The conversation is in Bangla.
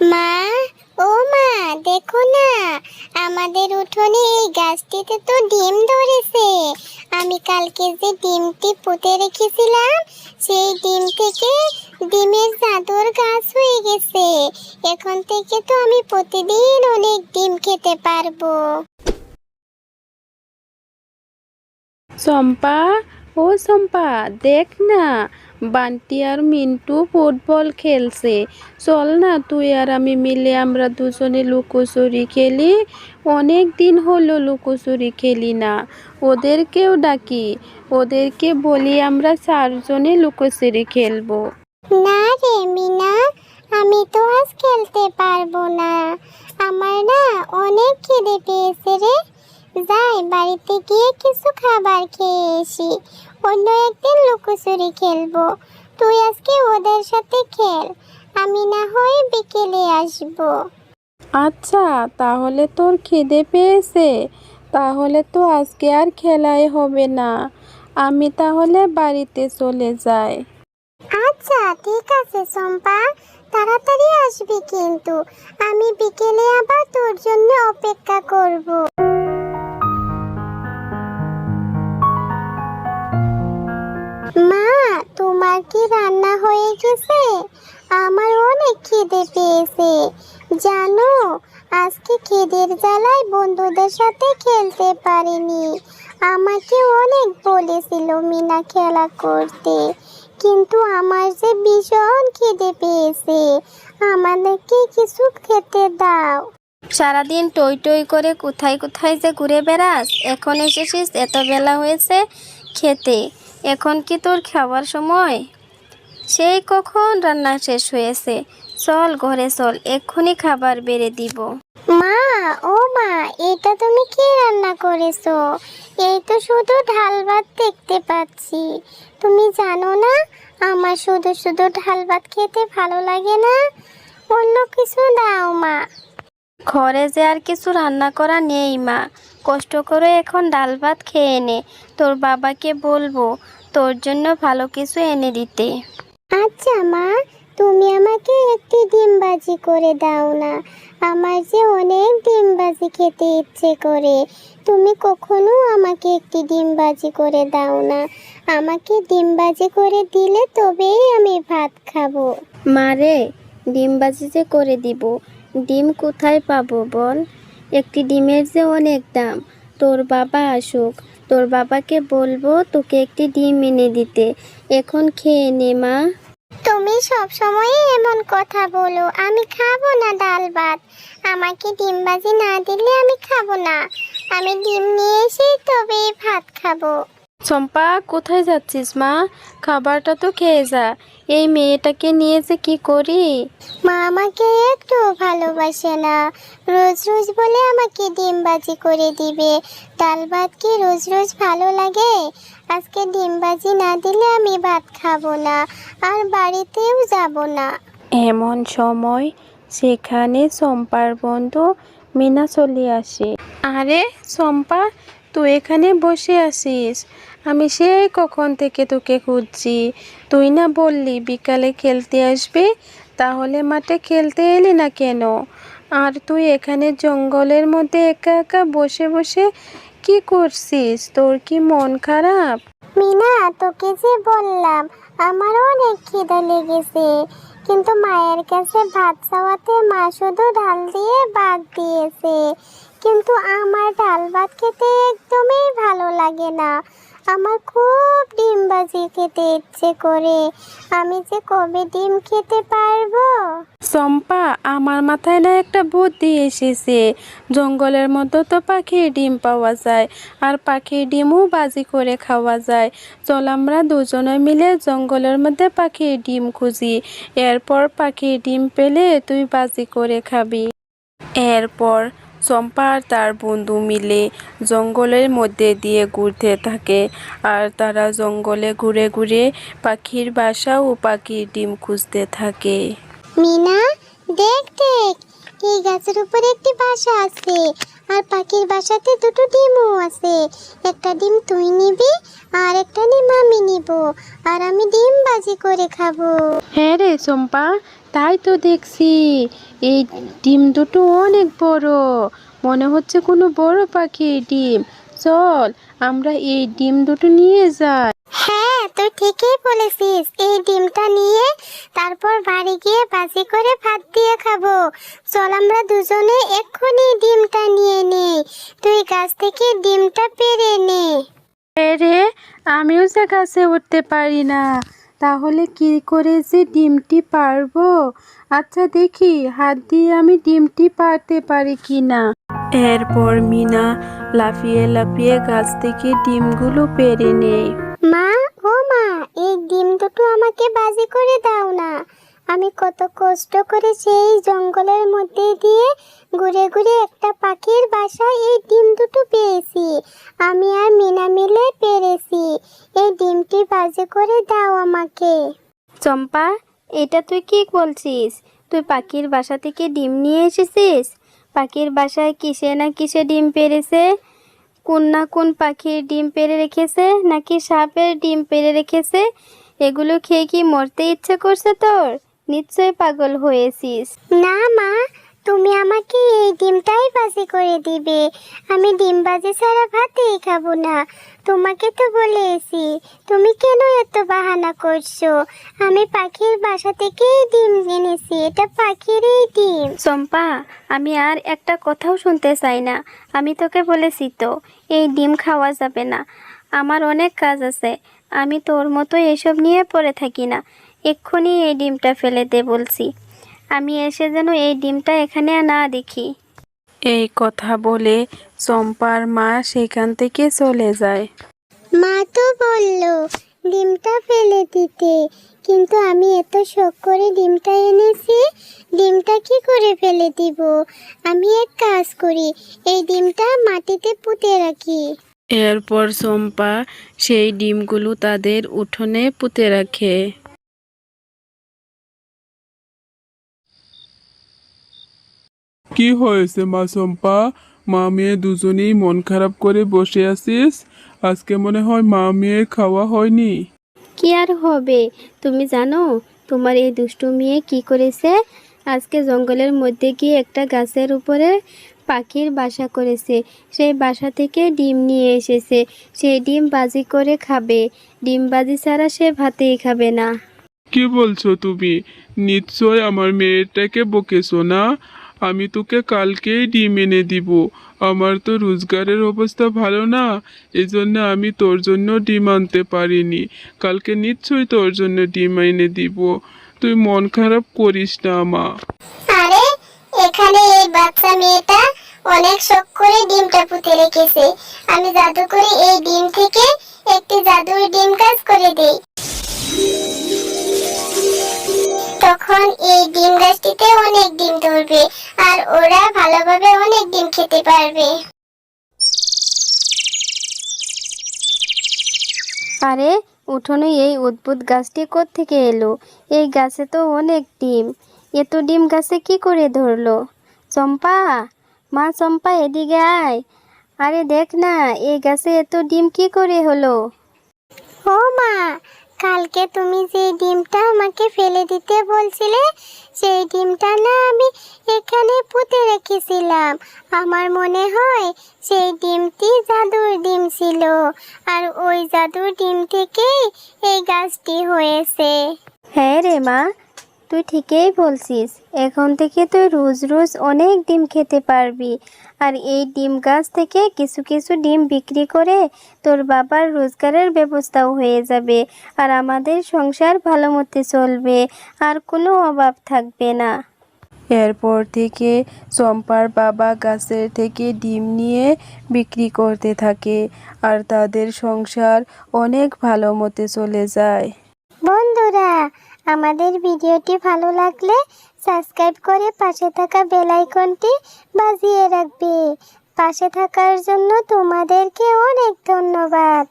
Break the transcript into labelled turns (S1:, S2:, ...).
S1: মা, ও মা, দেখো না, আমাদের উঠোনে এই গাছটিতে তো ডিম ধরেছে। আমি কালকে যে ডিমটি পুঁতে রেখেছিলাম, সেই ডিম থেকে ডিমের জাদুর গাছ হয়ে গেছে। এখন থেকে তো আমি প্রতিদিন অনেক ডিম খেতে পারব।
S2: চম্পা ও চম্পা, দেখ না, বান্টি আর মিন্টু ফুটবল খেলছে। চল না তুই আর আমি মিলে আমরা দুজনে লুকোচুরি খেলি। অনেক দিন হলো লুকোচুরি খেলি না। ওদেরকেও ডাকি, ওদেরকে বলি আমরা চারজনে লুকোচুরি খেলব।
S1: না রে মিনা, আমি তো আজ খেলতে পারব না। আমার না অনেক খিদে পেয়েছে রে। যাই, বাড়িতে গিয়ে কিছু খাবার খেয়ে এসি অন্য একদিন লুকোচুরি খেলব। তুই আজকে ওদের সাথে খেল। আমি না হয় বিকেলে আসব।
S2: আচ্ছা তাহলে তোর খিদে পেয়েছে। তাহলে তো আজকে আর খেলাই হবে না। আমি তাহলে বাড়িতে চলে যাই।
S1: আচ্ছা ঠিক আছে চম্পা। তাড়াতাড়ি আসবি কিন্তু। আমি বিকেলে আবার তোর জন্য অপেক্ষা করব। তোমার কি রান্না হয়ে গেছে? আমার অনেক খিদে পেয়েছে। জানো, আজকে খিদের জ্বালায় বন্ধুদের সাথে খেলতে পারিনি। আমাকে অনেক বলেছিল মিনা খেলা করতে। কিন্তু আমার যে ভীষণ খিদে পেয়েছে, আমাদেরকে কিছু খেতে দাও।
S3: সারাদিন টই টই করে কোথায় কোথায় যে ঘুরে বেড়াস, এখন এসেছিস, এত বেলা হয়েছে খেতে। এখন কি তোর খাওয়ার সময়? সেই কখন রান্না শেষ হয়েছে চল ঘরে চল এক্ষুনি খাবার বেড়ে দিব।
S1: মা ও মা এটা তুমি কি রান্না করেছ? এই তো শুধু ঢাল ভাত দেখতে পাচ্ছি। তুমি জানো না আমার শুধু শুধু ঢাল ভাত খেতে ভালো লাগে না? অন্য কিছু দাও মা।
S3: ঘরে যে আর কিছু রান্না করা নেই মা। কষ্ট করে এখন ডাল ভাত খেয়ে নে। তোর বাবাকে বলব তোর জন্য ভালো কিছু এনে দিতে।
S1: আচ্ছা মা তুমি আমাকে একটি ডিম বাজি করে দাও না। আমার যে অনেক ডিম বাজি খেতে ইচ্ছে করে। তুমি কখনো আমাকে একটি ডিম বাজি করে দাও না। আমাকে ডিম বাজি করে দিলে তবেই আমি ভাত খাব।
S3: মারে ডিম বাজি যে করে দিব। ডিম কোথায় পাবো বল? একটি ডিমের যে অনেক দাম তোর বাবা আসুক। তোর বাবাকে বলব তোকে একটি ডিম এনে দিতে। এখন খেয়ে নে, মা।
S1: তুমি সব সময় এমন কথা বলো, আমি খাব না ডাল ভাত। আমাকে ডিম ভাজি না দিলে আমি খাব না। আমি ডিম নিয়ে এসে তবেই ভাত খাব।
S2: চম্পা কোথায় যাচ্ছিস মা? খাবারটা তো খেয়ে যা। এই মেয়েটাকে নিয়ে যে কি করি?
S1: মা আমাকে একটু ভালোবাসে না। রোজ রোজ বলে আমাকে ডিম বাজি করে দিবে। ডাল ভাত কি রোজ রোজ ভালো লাগে? আজকে ডিম বাজি না দিলে আমি ভাত খাব না আর বাড়িতেও যাব না।
S2: এমন সময় সেখানে চম্পার বন্ধু মিনা চলে আসে। আরে চম্পা তুই এখানে বসে আছিস? আমি সেই কখন থেকে তোকে খুঁজছি। তুই না বললি বিকালে খেলতে আসবি, তাহলে মাঠে খেলতে এলি না কেন? আর তুই এখানে জঙ্গলের মধ্যে একা একা বসে বসে কি করছিস? তোর কি মন খারাপ?
S1: মিনা, তোকে যে বললাম আমার অনেক খিদে লেগেছে। কিন্তু মায়ের কাছে ভাত চাওয়াতে মা শুধু ডাল দিয়ে ভাত দিয়েছে। কিন্তু আমার ডাল ভাত খেতে একদমই ভালো লাগে না। আমার খুব ডিম বাজি খেতে ইচ্ছে করে। আমি যে কবে ডিম খেতে পারব?
S2: চম্পা, আমার মাথায় না একটা বুদ্ধি এসেছে। জঙ্গলের মধ্যে তো পাখির ডিম পাওয়া যায়, আর পাখির ডিমও বাজি করে খাওয়া যায়। চল আমরা দুজনে মিলে জঙ্গলের মধ্যে পাখির ডিম খুঁজি। এরপর পাখির ডিম পেলে তুই বাজি করে খাবি। এরপর চম্পা আর তার বন্ধু মিলে জঙ্গলের মধ্যে দিয়ে ঘুরতে থাকে। আর তারা জঙ্গলে ঘুরে ঘুরে পাখির বাসা ও পাখির ডিম খুঁজতে থাকে।
S1: মিনা দেখ দেখ এই গাছের উপরে একটি বাসা আছে আর পাখির বাসাতে দুটো ডিমও আছে। একটা ডিম তুই নিবি আর একটা ডিম আমি নিব। আর আমি ডিম বাজি করে খাব।
S2: হ্যাঁ রে চম্পা তাই তো দেখছি এই ডিম দুটো অনেক বড়। মনে হচ্ছে কোনো বড় পাখির ডিম। চল আমরা এই ডিম দুটো নিয়ে যাই।
S1: হ্যাঁ তুই ঠিকই বলেছিস। এই ডিমটা নিয়ে তারপর বাড়ি গিয়ে বাজি করে ভাত দিয়ে খাব। চল আমরা দুজনে এক্ষুনি ডিমটা নিয়ে তুই গাছ থেকে ডিমটা পেরে নে।
S2: রে আমিও যে গাছে উঠতে পারি না। তাহলে কি করে যে ডিমটি পারব? আচ্ছা দেখি, হাত দিয়ে আমি ডিমটি পারতে পারি কি না এরপর মিনা লাফিয়ে লাফিয়ে গাছ থেকে ডিমগুলো পেরে নেয়।
S1: মা, ও মা, এই ডিম দুটো আমাকে বাজি করে দাও না। আমি কত কষ্ট করে সেই জঙ্গলের মধ্যে দিয়ে ঘুরে ঘুরে একটা পাখির বাসায় এই ডিম দুটো পেয়েছি। আমি আর মিনা মিলে পেরেছি। এই ডিমটি বাজি করে দাও আমাকে।
S3: চম্পা, এটা তুই কি বলছিস? তুই পাখির বাসা থেকে ডিম নিয়ে এসেছিস? পাখির বাসায় কিসে না কিসে ডিম পেরেছে? কোন না কোন পাখির ডিম পেরে রেখেছে নাকি সাপের ডিম পেরে রেখেছে? এগুলো খেয়ে কি মরতে ইচ্ছে করছে তোর? নিশ্চয় পাগল হয়েছিস।
S1: না মা তুমি আমাকে এই ডিমটাই বাজি করে দিবে। আমি ডিম বাজি ছাড়া ভাতেই খাব না। তোমাকে তো বলেছি তুমি কেন এত বাহানা করছ? আমি পাখির বাসা থেকেই ডিম এনেছি এটা পাখিরই ডিম।
S3: চম্পা আমি আর একটা কথাও শুনতে চাই না। আমি তোকে বলেছি তো এই ডিম খাওয়া যাবে না। আমার অনেক কাজ আছে। আমি তোর মতো এসব নিয়ে পড়ে থাকি না। এক্ষুনি এই ডিমটা ফেলে দে বলছি। আমি এসে যেন এই ডিমটা এখানে না দেখি।
S2: এই কথা বলে চম্পার মা সেখান থেকে চলে যায়।
S1: মা তো বলল ডিমটা ফেলে দিতে। কিন্তু আমি এত শখ করে ডিমটা এনেছি ডিমটা কি করে ফেলে দিব? আমি এক কাজ করি এই ডিমটা মাটিতে পুঁতে রাখি।
S2: এরপর চম্পা সেই ডিমগুলো তাদের উঠোনে পুঁতে রাখে।
S4: কি হয়েছে মা চম্পা? মা মেয়ে দুজনেই মন খারাপ করে বসে আছিস? আজকে মনে হয় মা মেয়ের খাওয়া হয়নি।
S3: কি আর হবে? তুমি জানো তোমার এই দুষ্টু মেয়ে কি করেছে? আজকে জঙ্গলের মধ্যে গিয়ে একটা গাছের উপরে পাখির বাসা করেছে। সেই বাসা থেকে ডিম নিয়ে এসেছে। সেই ডিম বাজি করে খাবে। ডিম বাজি ছাড়া সে ভাতেই খাবে না।
S4: কি বলছো তুমি? নিশ্চয় আমার মেয়েটাকে বকেছো না? আমি তোকে কালকেই ডিম এনে দিব। আমার তো রোজগারের অবস্থা ভালো না, এজন্য আমি তোর জন্য ডিম আনতে পারিনি। কালকে নিশ্চয়ই তোর জন্য ডিম এনে দিব। তুই মন খারাপ করিস না, মা।
S1: আরে, এখানে এই বাচ্চা মেয়েটা অনেক শখ করে ডিমটা পুঁতে রেখেছে। আমি জাদু করে এই ডিম থেকে একটি জাদুর ডিম কাজ করে দেই। তখন এই ডিম গাছটিতে অনেক ডিম ধরবে আর ওরা ভালোভাবে অনেক ডিম খেতে পারবে।
S3: আরে উঠোনে এই অদ্ভুত গাছটি থেকে এলো? এই গাছে তো অনেক ডিম। এত ডিম গাছে কি করে ধরলো? চম্পা মা চম্পা এদিকে আয়। আরে দেখ না এই গাছে এত ডিম কি করে হলো?
S1: ও মা কালকে তুমি যে ডিমটা আমাকে ফেলে দিতে বলছিলে, সেই ডিমটা না আমি এখানে পুঁতে রেখেছিলাম। আমার মনে হয় সেই ডিমটি জাদুর ডিম ছিল, আর ওই জাদুর ডিম থেকেই এই গাছটি হয়েছে।
S3: হ্যাঁ রে মা তুই ঠিকই বলছিস। এখন থেকে তুই রোজ রোজ অনেক ডিম খেতে পারবি। আর এই ডিম গাছ থেকে কিছু কিছু ডিম বিক্রি করে তোর বাবার রোজগারের ব্যবস্থাও হয়ে যাবে। আর আমাদের সংসার ভালো মতো চলবে। আর কোনো অভাব থাকবে না।
S2: এরপর থেকে চম্পার বাবা গাছের থেকে ডিম নিয়ে বিক্রি করতে থাকে। আর তাদের সংসার অনেক ভালো মতে চলে যায়।
S1: বন্ধুরা আমাদের ভিডিওটি ভালো লাগলে সাবস্ক্রাইব করে পাশে থাকা বেল আইকনটি বাজিয়ে রাখবে। পাশে থাকার জন্য তোমাদেরকে অনেক ধন্যবাদ।